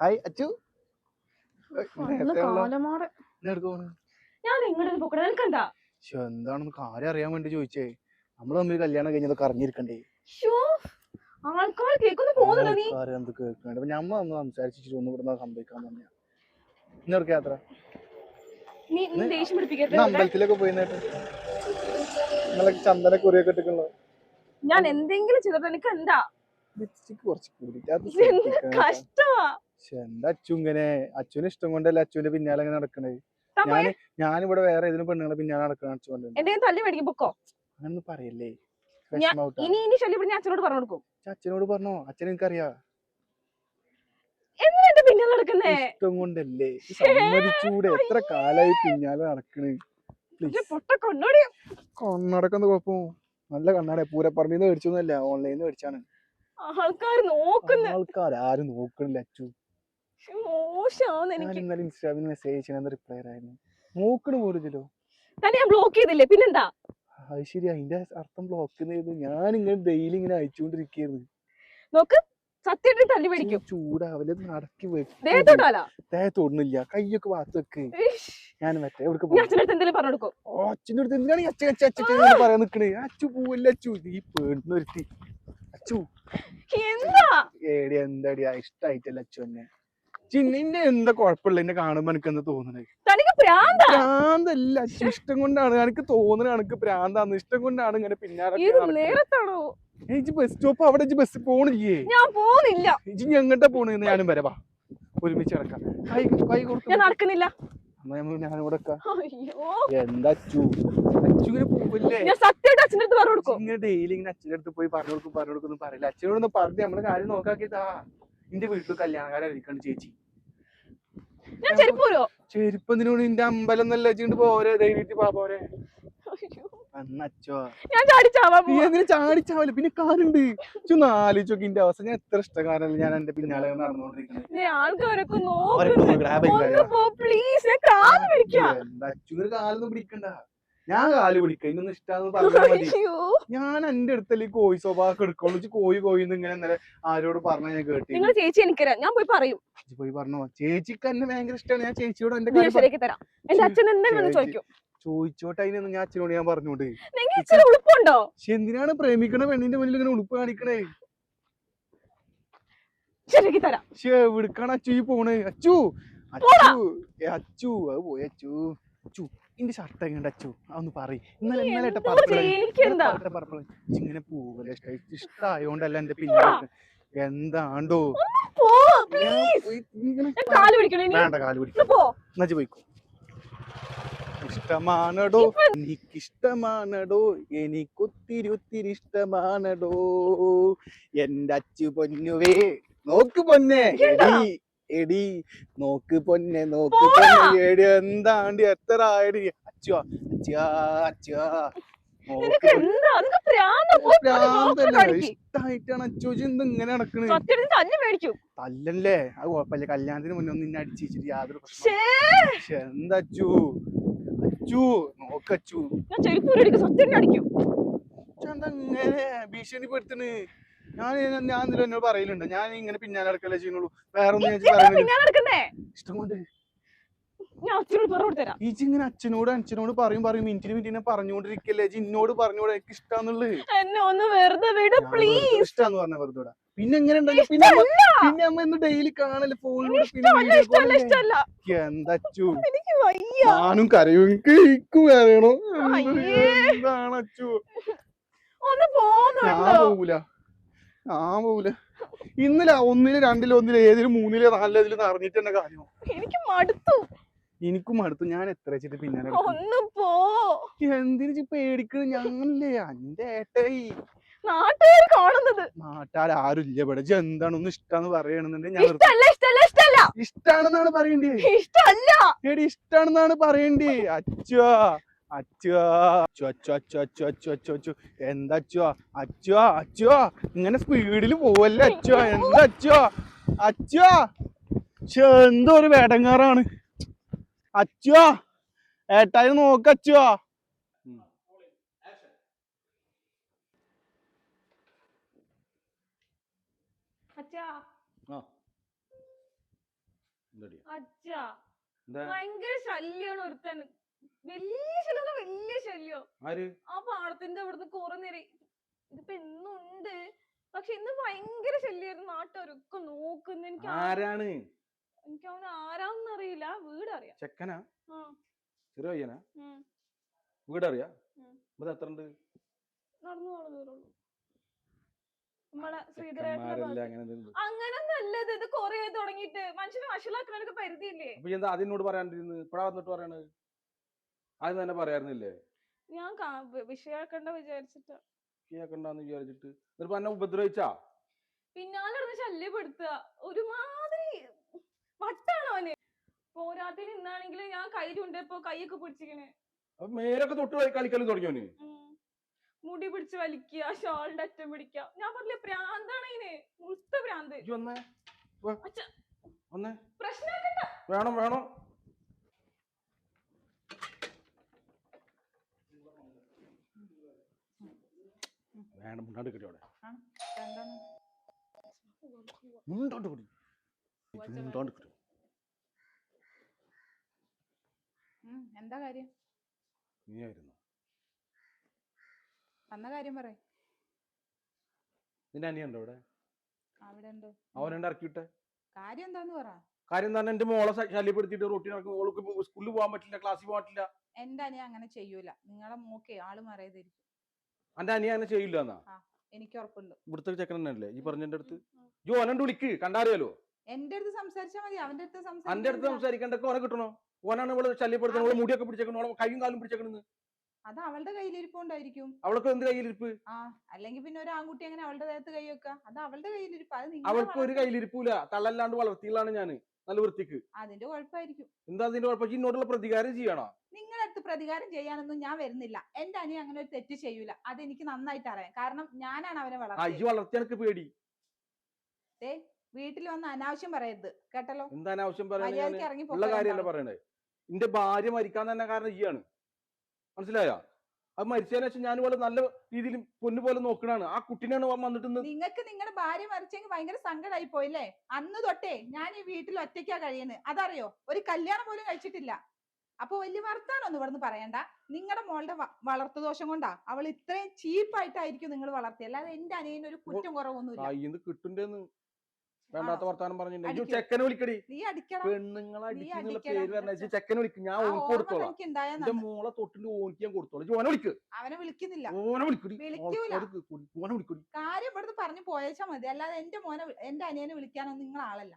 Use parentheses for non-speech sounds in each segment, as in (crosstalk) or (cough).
Hi (laughs) Achu ഞാൻ ഇങ്ങോട്ട് നിനക്കെന്താ? എന്താണെന്ന് കാര്യം അറിയാൻ വേണ്ടി ചോദിച്ചേ. നമ്മൾ തമ്മിൽ കല്യാണം കഴിഞ്ഞതൊക്കെ അറിഞ്ഞിരിക്കണ്ടേ? ഷോ ആൾക്കാർ നീ. ആൾക്കാര് എന്ത് കേൾക്കണേ? അപ്പൊ ഞമ്മ ഒന്ന് സംസാരിച്ചിട്ട് ഒന്നും ഇവിടെ സംഭവിക്കാൻ ഇന്നൊക്കെ യാത്ര. നീ നീ ദേഷ്യം ഇന്ന് പിടിപ്പിക്കരുത് അമ്പലത്തിലൊക്കെ പോയി നേട്ട് നിങ്ങളെ ചന്ദന കുറിയൊക്കെ ഇട്ടിട്ടുള്ളൂ ഞാൻ എന്തെങ്കിലും ചെയ്തിട്ട്. എനിക്ക് എന്താ കുറച്ച് കൂടി. കഷ്ടമാ. എന്താ അച്ചുങ്ങനെ അച്ഛന് ഇഷ്ടം കൊണ്ടല്ലേ അച്ഛന്റെ പിന്നാലെ ഇങ്ങനെ നടക്കണേ ഞാൻ ഞാനിവിടെ വേറെ ഏതിനും പെണ്ണുങ്ങളെ പിന്നാലെ നടക്കണ അച്ചുകൊണ്ട് എന്റെ കയ്യിൽ തല്ലി മേടിക്കും പൊക്കോ. അങ്ങനെ പറയല്ലേ. ഇനി ഇനി അച്ഛനോട് പറഞ്ഞു കൊടുക്കും. അച്ഛനോട് പറഞ്ഞോ? അച്ഛൻ എനിക്കറിയാ എന്തിനാ പിന്നാലെ നടക്കുന്നേ? ഇഷ്ടം കൊണ്ടല്ലേ. സമ്മതിച്ചൂടെ. എത്ര കാലായി പിന്നാലെ നടക്കണ്. കണ്ണടക്കുന്ന കുഴപ്പം. നല്ല കണ്ണാടെ. പൂരപ്പറമ്പിൽ നിന്ന് മേടിച്ചൊന്നുമല്ല. ഓൺലൈനിൽ മേടിച്ചാണ്. ആൾക്കാർ നോക്കുന്ന. ആൾക്കാർ ആരും നോക്കണില്ല അച്ചു മോശമാവുന്ന ഞാൻ എനിക്ക്. ഇന്നലെ ഇൻസ്റ്റാഗ്രാമിൽ മെസ്സേജ് റിപ്ലൈ ആയിരുന്നു നോക്കണ പോലില്ലല്ലോ തന്നെ ഞാൻ ബ്ലോക്ക് ചെയ്തില്ലേ? പിന്നെന്താ? അത് ശരി അതിന്റെ അർത്ഥം ബ്ലോക്ക് ചെയ്ത് ഞാൻ ഇങ്ങനെ ഡെയിലി ഇങ്ങനെ അയച്ചുകൊണ്ടിരിക്കുന്നു നോക്ക് സത്യമായിട്ട് തല്ലി മേടിക്കും ചൂടാവൽ നടക്കി ദേഹത്തോട്ടാല തൊടുന്നില്ല. കൈയൊക്കെ വെക്ക്. ഞാൻ മറ്റേ എവിടേക്ക് ഞാൻ പോകും അച്ഛനടുത്ത് എന്തെങ്കിലും പറഞ്ഞു കൊടുക്കും? ഓ അച്ഛന്റെ അടുത്ത് എന്തിനാണ് ഈ അച്ഛൻ അച്ഛൻ അച്ഛൻ അച്ഛൻ പറയാൻ നിക്കണേ? അച്ചു പോവില്ല അച്ചു. ഈ പേടിനൊരുത്തി അച്ചു. എന്താ? ഏടി ഇഷ്ടായിട്ടല്ല അച്ചു എന്നെ? ചിന്നിന്റെ എന്താ കുഴപ്പമില്ല എന്നെ കാണുമ്പോ എനിക്ക് എന്താ തോന്നണേ? തനിക്ക് പ്രാന്ത? പ്രാന്തല്ല ഇഷ്ടം കൊണ്ടാണ്. എനിക്ക് തോന്നണ എനിക്ക് പ്രാന്താന്ന്. ഇഷ്ടം കൊണ്ടാണ് ഇങ്ങനെ പിന്നാലെ നേരത്താണോ? എനിക്ക് ബസ് സ്റ്റോപ്പ് അവിടെ ഇജ്ജ് ബസ് പോണില്ലേ? ഞാൻ പോകുന്നില്ല ഇജ്ജ് എങ്ങട്ടാ പോണെന്ന് ഞാനും വരവാ ഒരുമിച്ച് ഇറക്കാം കൈ കൈ കൊടുത്തു ഞാൻ നടക്കുന്നില്ല. എന്താ അച്ചു? അച്ചു ഇങ്ങനെ പോവില്ലേ? ഞാൻ സത്യമായിട്ട് അച്ഛന്റെ അടുത്ത് പറഞ്ഞു കൊടുക്കും. ഇങ്ങനെ ഡെയിലി ഇങ്ങനെ അച്ഛന്റെ അടുത്ത് പോയി പറഞ്ഞു കൊടുക്കും പറഞ്ഞു കൊടുക്കും പറയില്ല? അച്ഛനോടൊന്ന് പറഞ്ഞ് നമ്മുടെ കാര്യം നോക്കാക്കിയതാ. എന്റെ വീട്ടിൽ കല്യാണക്കാരെ ഇരിക്കണ്ട് ചേച്ചി. ഞാൻ ചെരുപ്പ് നിന്റെ അമ്പലം നല്ല വെച്ചിട്ട് പോരെ? ധൈര്യത്തിൽ പോരെ. ഞാൻ നീ പോവാ. എന്തിനു ചാടിച്ചാവല്ലോ പിന്നെ കാറുണ്ട് ചൊന്ന് ആലോചിച്ചോക്കി എന്റെ അവസ്ഥ. ഞാൻ എത്ര ഇഷ്ടക്കാരല്ല ഞാൻ എന്റെ പിന്നാലെ നടന്നുകൊണ്ടിരിക്കുന്നത്. നീ ആൾക്കാരൊക്കെ അവരൊക്കെ നോക്കുന്നു ഒന്ന് grab ചെയ്ത് ഒന്ന് പോ പ്ലീസ് ഞാൻ കാൽ പിടിക്കാം. എന്താ അച്ഛന് കാലൊന്നും പിടിക്കണ്ട. ഞാൻ കാൽ പിടിക്ക. ഇന്നൊന്നും ഇഷ്ടാന്ന് പറഞ്ഞാൽ മതി. ഞാൻ എന്റെ അടുത്തല്ലേ കോഴി സ്വഭാവം എടുക്കുള്ളൂ. കോഴി കോഴി ഇങ്ങനെ ഇന്നലെ ആരോട് പറഞ്ഞ ഞാൻ കേട്ടി നിങ്ങൾ ചേച്ചി എനിക്ക് ഞാൻ പോയി പറയും. പോയി പറഞ്ഞോ. ചേച്ചിക്ക് എന്നെ ഭയങ്കര ഇഷ്ടമാണ് ഞാൻ ചേച്ചിയോട് എന്റെ ശരിയാക്കി തരാം. എന്റെ അച്ഛൻ എന്തെങ്കിലും വന്ന് ചേച്ചി. ചോദിക്കും? ചോദിച്ചോട്ടെ അതിനൊന്നും ഞാൻ അച്ഛനോട് ഞാൻ പറഞ്ഞോണ്ട് ഉളുപ്പുണ്ടോ? എന്തിനാണ് പ്രേമിക്കണ? പെണ്ണിന്റെ മുന്നിൽ ഇങ്ങനെ ഉടുപ്പ് കാണിക്കണേ? ശരിയാക്കി തരാം. അച്ചു ഈ പോണേ. അച്ചു അച്ചു അച്ചു അത് പോയി അച്ചു. അച്ചു. ഇന്റെ ഷർട്ട് എങ്ങനെ അച്ചു? അതൊന്ന് പറയും. ഇന്നലെ ഇന്നലെ ഇങ്ങനെ പോവല്ലേ? ഇഷ്ട ഇഷ്ടായോണ്ടല്ല എന്റെ പിന്നെ എന്താണ്ടോ? വേണ്ട കാൽ പിടിക്കും പോയിക്കോ? ഇഷ്ടമാണടോ. എനിക്കിഷ്ടമാണടോ. എനിക്കൊത്തിരി ഒത്തിരി ഇഷ്ടമാണടോ. എന്റെ അച്ചു പൊന്നുവേ. നോക്ക് പൊന്നെ. എടി നോക്ക് പൊന്നെ നോക്ക്. പൊന്നെ എടി എന്താണ്ട് എത്ര ആയടി? അച്ചുവാ അച്ചുവാ അച്ചുവാ ഇഷ്ടായിട്ടാണ് അച്ചോജി എന്ത് ഇങ്ങനെ നടക്കണ്? തല്ലല്ലേ? അത് കുഴപ്പമില്ല കല്യാണത്തിന് മുന്നേ ഒന്ന് നിന്നെ അടിച്ചിട്ട് യാതൊരു പ്രശ്നം എന്താ അച്ചു അച്ചു നോക്കച്ചു ഞാൻ ചെരുപ്പ് സത്യം അടിക്കും ഭീഷണിപ്പെടുത്തണ്? ഞാൻ ഞാൻ ഇതിൽ എന്നോട് പറയലുണ്ട്? ഞാൻ ഇങ്ങനെ പിന്നാലെ നടക്കല്ലേ ചെയ്യുന്നുള്ളൂ. വേറെ ഒന്നും ഞാൻ പറയുന്നില്ല ഇഷ്ടം കൊണ്ട്. ഈച്ചി ഇങ്ങനെ അച്ഛനോട് അച്ഛനോട് പറയും പറയും. മിനിറ്റിന് മിനിറ്റിനെ പറഞ്ഞുകൊണ്ടിരിക്കല്ലേ ഇജ്ജ് എന്നോട് പറഞ്ഞോട് എനിക്ക് ഇഷ്ടാന്നുള്ളത്. എന്നെ ഒന്ന് വെറുതെ വിട് പ്ലീസ് വെറുതെ ഇഷ്ടാന്ന് പറഞ്ഞ വെറുതെ പിന്നെ എങ്ങനെ ഉണ്ടല്ലോ പിന്നെ അമ്മ- പിന്നെ അമ്മ ഇന്ന് ഡെയിലി കാണല്ലേ ഫോണിലൂടെ പിന്നെ ഇഷ്ടമല്ല video ഇഷ്ടമല്ല ഇഷ്ടമല്ല. എന്താ അച്ചു? എനിക്ക് വയ്യ. ഞാനും കരയും. എനിക്ക് ഇക്കും കരയണോ. എന്താണ് അച്ചു? ഒന്ന് ഞാൻ പോവൂല. പോവൂല. ഇന്നലെ ഒന്നിൽ രണ്ടിൽ ഒന്നിൽ ഏതിലും മൂന്നിൽ നാലിൽ അറിഞ്ഞിട്ട് തന്നെ കാര്യം എനിക്ക് മടുത്തു. എനിക്കും അടുത്ത് ഞാൻ എത്ര വെച്ചിട്ട് പിന്നാലെ നടക്കും. ഒന്ന് പോ. എന്തിനു പേടിക്കണ്? ഞാനല്ലേ എന്റെ ഏട്ടായി. നാട്ടുകാർ കാണുന്നത്. നാട്ടാൽ ആരും ഇല്ല ഇവിടെ. ഇജ്ജ് എന്താണെന്ന് ഇഷ്ടാന്ന് പറയണെന്നുണ്ടെങ്കിൽ ഞാൻ വെറുതെ- ഇഷ്ടല്ല ഇഷ്ടല്ല ഇഷ്ടല്ല. ഇഷ്ടാണെന്നാണ് പറയണ്ടേ? ഇഷ്ടല്ല. എടി ഇഷ്ടാണെന്നാണ് പറയണ്ടേ? അച്ഛാ. അച്ചു അച്ചു അച്ചു അച്ചു അച്ചു അച്ചു അച്ചു എന്താ അച്ചുവാ അച്ചുവാ അച്ചുവാ ഇങ്ങനെ സ്പീഡിൽ പോവല്ലേ അച്ചുവാ എന്താ അച്ചുവാ അച്ചുവാ ശ്ശെ, എന്തോ ഒരു വേടങ്ങാറാണ്. അച്ചുവാ ഏട്ടായി നോക്ക അച്ചുവാ ഭയങ്കര ശല്യാണ് ഒരുത്തൻ വലിയ ശല്യം വലിയ ശല്യം. ആര്? ആ പാടത്തിന്റെ അവിടുന്ന് കുറെ നേരം ഇതിപ്പോ എന്നുണ്ട് പക്ഷെ ഇന്ന് ഭയങ്കര ശല്യായിരുന്നു. നാട്ടുകാരൊക്കെ നോക്കുന്നു. എനിക്ക് ആരാണ്? എനിക്ക് അവൻ ആരാന്ന് അറിയില്ല. വീട് അറിയാം. ചെക്കനാ? ചെറിയ പയ്യനാ? വീട് അറിയാ. ഇവിടെ എത്ര ഉണ്ട് നടന്നു പോണ ദൂരമുള്ളൂ. നമ്മളെ ചെക്കന്മാരെല്ലാം അങ്ങനെ നല്ലത് ഇത് കൊറേ തുടങ്ങിയിട്ട്. മനുഷ്യനെ വഷളാക്കണൊക്കെ പരിധിയില്ലേ? അതിനോട് പറയാണ്ടിരുന്നു? ഇപ്പഴാ വന്നിട്ട് പറയണത്? അത് തന്നെ പറയാറുന്നില്ലേ? ഞാൻ വിഷയാക്കണ്ട വിചാരിച്ചിട്ട്. വിഷയാക്കണ്ടെന്ന് വിചാരിച്ചിട്ട്. എന്നിട്ട് എന്നെ ഉപദ്രവിച്ചാ? പിന്നാലെ നടന്ന് ശല്യപ്പെടുത്തുക. ഒരുമാതിരി വട്ടാണ് അവന്. പോരാത്തിന് ഇന്നാണെങ്കിൽ ഞാൻ കൈ ചൂണ്ടപ്പോ കൈയൊക്കെ പിടിച്ചിങ്ങനെ അപ്പൊ മേലൊക്കെ തൊട്ട് കളി- കളിക്കലും തുടങ്ങിയോന് മുടി പിടിച്ച് വലിക്കുക ഷോളിന്റെ അറ്റം പിടിക്കുക. ഞാൻ പറഞ്ഞില്ലേ പ്രാന്താണ് ഇതിന് മുഴുത്ത പ്രാന്ത്. പ്രശ്നം വേണം വേണം. വേണം മുന്നോട്ട് കിട്ടി അവിടെ മുണ്ടാണ്ട് കിട്ടി എന്താ കാര്യം? നീ ആയിരുന്നു വന്ന കാര്യം പറ നിന്റെ അനിയുണ്ടോ അവിടെ? അവിടെ ഉണ്ട് അവനെണ്ട് ഇറക്കിയിട്ടെ കാര്യം എന്താന്ന് പറ. കാര്യം തന്നെ എന്റെ മോളെ ശ- ശല്യപ്പെടുത്തിയിട്ട് റൂട്ടീൻ ഇറക്കും ഓൾക്ക് സ്കൂളിൽ പോകാൻ പറ്റില്ല ക്ലാസ്സിൽ പോകാൻ പറ്റില്ല. എന്റെ അനിയ അങ്ങനെ ചെയ്യൂല. നിങ്ങളെ മോക്കെ ആൾ മറിയതിരിക്കും. എന്റെ അനിയ അങ്ങനെ ചെയ്യില്ല എന്നാ? എനിക്ക് ഉറപ്പുണ്ട്. ഇവിടുത്തെ ചെക്കൻ തന്നെയല്ലേ ഈ പറഞ്ഞ അടുത്ത്? ജോ അനണ്ട് വിളിക്ക് കണ്ടാറിയാലോ? എന്റെ അടുത്ത് സംസാരിച്ചാ മതി അവന്റെ അടുത്ത് അന്റെ അടുത്ത് സംസാരിക്കണ്ടൊക്കെ ഓനെ കിട്ടണോ? ഓനാണ് ഇവിടെ ശല്യപ്പെടുത്തുന്നത് ഓളെ മുടിയൊക്കെ പിടിച്ചേക്കണോ കൈയും കാലും പിടിച്ചേക്കണെന്ന് അത് അവളുടെ കയ്യിലിരിപ്പുണ്ടായിരിക്കും. അവൾക്ക് എന്ത് കയ്യിലിരിപ്പ്? ആ അല്ലെങ്കിൽ പിന്നെ ഒരു ആൺകുട്ടി അങ്ങനെ അവളുടെ ദേഹത്ത് കൈ വെക്കുക അത് അവളുടെ കയ്യിലിരിപ്പ്. അത് അവൾക്ക് ഒരു കയ്യിലിരിപ്പൂല. തള്ളല്ലാണ്ട് വളർത്തിയുള്ളതാണ് ഞാൻ നല്ല വൃത്തിക്ക്. അതിന്റെ കുഴപ്പമായിരിക്കും. എന്താ അതിന്റെ കുഴപ്പം? ഇന്നോട്ടുള്ള പ്രതികാരം ചെയ്യണോ? നിങ്ങളടുത്ത് അടുത്ത് പ്രതികാരം ചെയ്യാനൊന്നും ഞാൻ വരുന്നില്ല. എന്റെ അനിയ അങ്ങനെ ഒരു തെറ്റ് ചെയ്യൂല. അത് എനിക്ക് നന്നായിട്ട് അറിയാം. കാരണം ഞാനാണ് അവനെ വളർത്തിയത്. അയ്യോ വളർത്തി എനിക്ക് പേടി. ദേ വീട്ടിൽ വന്ന് അനാവശ്യം പറയരുത്. കേട്ടല്ലോ? എന്താ അനാവശ്യം പറയുന്നത് മര്യാദയ്ക്ക് ഇറങ്ങി ഉള്ള കാര്യമല്ല പോകാൻ പറയണേ? എന്റെ ഭാര്യ മരിക്കാൻ തന്നെ കാരണം ഈയാണ് മനസ്സിലായോ? അത് മരിച്ചതിന് ശേഷം ഞാൻ ഇവിടെ നല്ല രീതിയിൽ പൊന്നു പോലെ നോക്കണാണ് ആ കുട്ടീനെയാണ് അവൻ വന്നിട്ട് നിങ്ങൾക്ക് നിങ്ങളുടെ ഭാര്യ മരിച്ചെങ്കിൽ ഭയങ്കര സങ്കടമായി പോയില്ലേ? അന്ന് തൊട്ടേ ഞാൻ ഈ വീട്ടിൽ ഒറ്റയ്ക്കാ കഴിയുന്നത്. അതറിയോ? ഒരു കല്യാണം പോലും കഴിച്ചിട്ടില്ല. അപ്പൊ വലിയ വർത്താനൊന്നും ഇവിടുന്ന് പറയണ്ട. നിങ്ങളുടെ മോളുടെ വളർത്തു ദോഷം കൊണ്ടാ അവൾ ഇത്രയും ചീപ്പായിട്ടായിരിക്കും നിങ്ങൾ വളർത്തിയത് അല്ലാതെ എന്റെ അനിയനൊരു കുറ്റം കുറവൊന്നുമില്ല. കിട്ടുണ്ടെന്ന് വേണ്ടാത്ത? വർത്താനം പറഞ്ഞിട്ടുണ്ടെങ്കിൽ? ചെക്കനെ വിളിക്കടി. പെണ്ണുങ്ങളെ അടിക്കുന്നുള്ള പേര് പറഞ്ഞ ചെക്കനെ വിളിക്കും ഞാൻ ഓൻ കൊടുത്തോളാം. എന്റെ. മോളെ തൊട്ടിന്റെ ഓനിക്ക് ഞാൻ കൊടുത്തോളാം. ഓനെ വിളിക്ക്. അവനെ വിളിക്കുന്നില്ല. ഓനെ വിളിക്കടി. ഓനെ വിളിക്കടി. കാര്യം ഇവിടുന്ന് പറഞ്ഞു പോയച്ചാ മതി. അല്ലാതെ എന്റെ മോനെ എന്റെ അനിയനെ വിളിക്കാനൊന്നും നിങ്ങൾ ആളല്ല.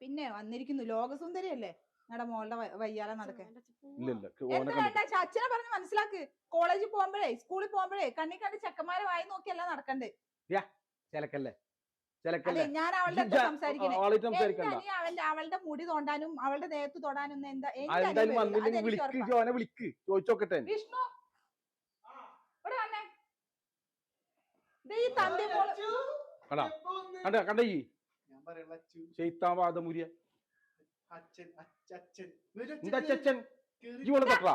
പിന്നെ വന്നിരിക്കുന്നു. ലോകസുന്ദരി അല്ലേ? നിങ്ങളുടെ മോളുടെ വയ്യാതെ വയ്യാലെ നടക്കേ. അച്ഛനെ പറഞ്ഞ് മനസ്സിലാക്ക്. കോളേജിൽ പോകുമ്പോഴേ സ്കൂളിൽ പോകുമ്പോഴേ കണ്ണി കണ്ട് ചെക്കന്മാരെ വായി നോക്കിയല്ല നടക്കണ്ടേ? ചിലക്കല്ലേ? ഞാൻ അവളുടെ മുടി തോണ്ടാനും അവളുടെ ദേഹത്ത് തൊടാനും എന്താ വിളിക്ക് ചോദിച്ചോക്കട്ടെ. വിഷ്ണു. ഇവിടെ വന്നേ. ദേ ഈ തന്റെ മോൾ കണ്ടാ? കണ്ട കണ്ട ഈ? ഞാൻ പറയാനുള്ള അച്ചു ചെയ്ത്താൻ വാദമുരിയ അച്ഛൻ. ഓളെ തട്ടാ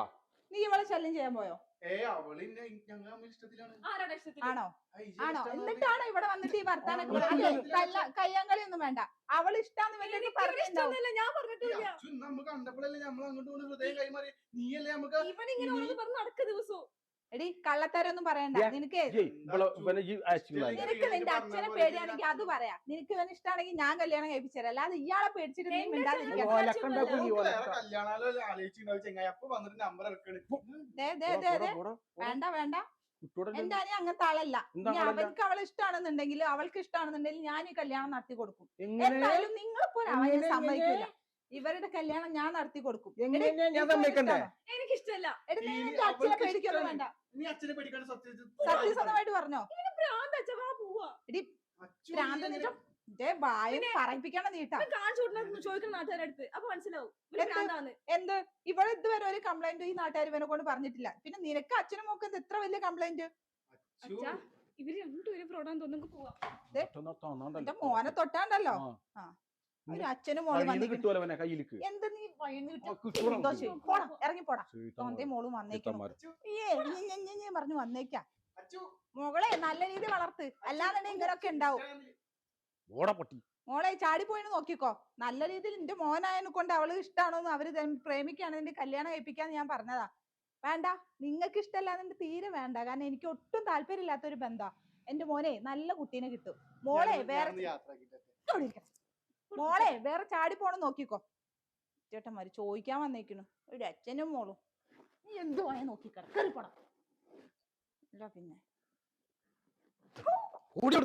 നീ ഇവളെ ശല്യം ചെയ്യാൻ പോയോ? ആണോ? ആണോ? എന്നിട്ടാണോ ഇവിടെ വന്നിട്ട് ഈ വർത്താനൊക്കെ കയ്യാങ്കളി ഒന്നും വേണ്ട. അവൾ ഇഷ്ടാന്ന് പറഞ്ഞിട്ടില്ല. എടി കള്ളത്തരൊന്നും പറയണ്ട. നിനക്ക് നിനക്ക് നിന്റെ അച്ഛനെ പേടിയാണെങ്കിൽ അത് പറയാ. നിനക്ക് ഇവൻ ഇഷ്ടാണെങ്കിൽ ഞാൻ കല്യാണം കഴിപ്പിച്ചുതരാം. അല്ലാതെ ഇയാളെ പേടിച്ചിട്ട് നീ വേണ്ട വേണ്ട. എന്റെ അനി അങ്ങനത്തെ ആളല്ല. അവൾക്ക് അവൾ ഇഷ്ടമാണെന്നുണ്ടെങ്കിൽ അവൾക്ക് ഇഷ്ടമാണെന്നുണ്ടെങ്കിൽ ഞാൻ ഈ കല്യാണം നടത്തി കൊടുക്കും എന്തായാലും നിങ്ങൾ പോലെ അവൻ സമ്മതിക്കില്ല ഇവരുടെ കല്യാണം ഞാൻ നടത്തി കൊടുക്കും? എനിക്കിഷ്ടമല്ല നീ അച്ഛനെ പേടിക്കൊന്നും വേണ്ട സത്യസന്ധമായിട്ട് പറഞ്ഞോ? ഭ്രാന്ത് വായ പറയിപ്പിക്കണം നീട്ടാ. അപ്പൊ മനസ്സിലാവും. എന്ത്? എന്ത്? ഇവിടെ ഇതുവരെ ഒരു കംപ്ലൈന്റ് ഈ നാട്ടുകാർ ഇവനെ കൊണ്ട് പറഞ്ഞിട്ടില്ല. പിന്നെ നിനക്ക് അച്ഛനും മോക്ക് എന്ത് ഇത്ര വലിയ കംപ്ലൈന്റ് ഇവർ രണ്ടുപേരും ഫ്രോഡാൻ തോന്നുന്നു. പോവാ. മോനെ തൊട്ടാണ്ടല്ലോ. ആ. ഒരു അച്ഛനും മോളും കയ്യിലേക്ക്. എന്ത് നീ എന്തോ ചെയ്യും. ഇറങ്ങി പോടാ. മോളും വന്നേക്കണം. ഏ പറഞ്ഞു വന്നേക്കാ. അച്ചു. മോളെ നല്ല രീതി വളർത്ത്. അല്ലാതെ ഇങ്ങനൊക്കെ ഉണ്ടാവും. മോളെ ചാടിപ്പോയിന്ന് നോക്കിക്കോ. നല്ല രീതിയിൽ എന്റെ മോനായതിനെ കൊണ്ട് അവൾ ഇഷ്ടാണോന്ന് അവർ പ്രേമിക്കാണ്. നിന്റെ കല്യാണം കഴിപ്പിക്കാന്ന് ഞാൻ പറഞ്ഞതാ. വേണ്ട നിങ്ങൾക്ക് ഇഷ്ടമല്ലാതെ തീരെ വേണ്ട. കാരണം എനിക്ക് ഒട്ടും താല്പര്യമില്ലാത്ത ഒരു ബന്ധ. എന്റെ മോനെ നല്ല കുട്ടീനെ കിട്ടും. മോളെ വേറെ. മോളെ വേറെ ചാടി പോണം നോക്കിക്കോ. ചേട്ടന്മാര് ചോദിക്കാൻ വന്നേക്കണു. ഒരു അച്ഛനും മോളും. നീ എന്തുവായ നോക്കിക്കട കേറിപ്പോടാ ഇല്ല പിന്നെ. ഓടി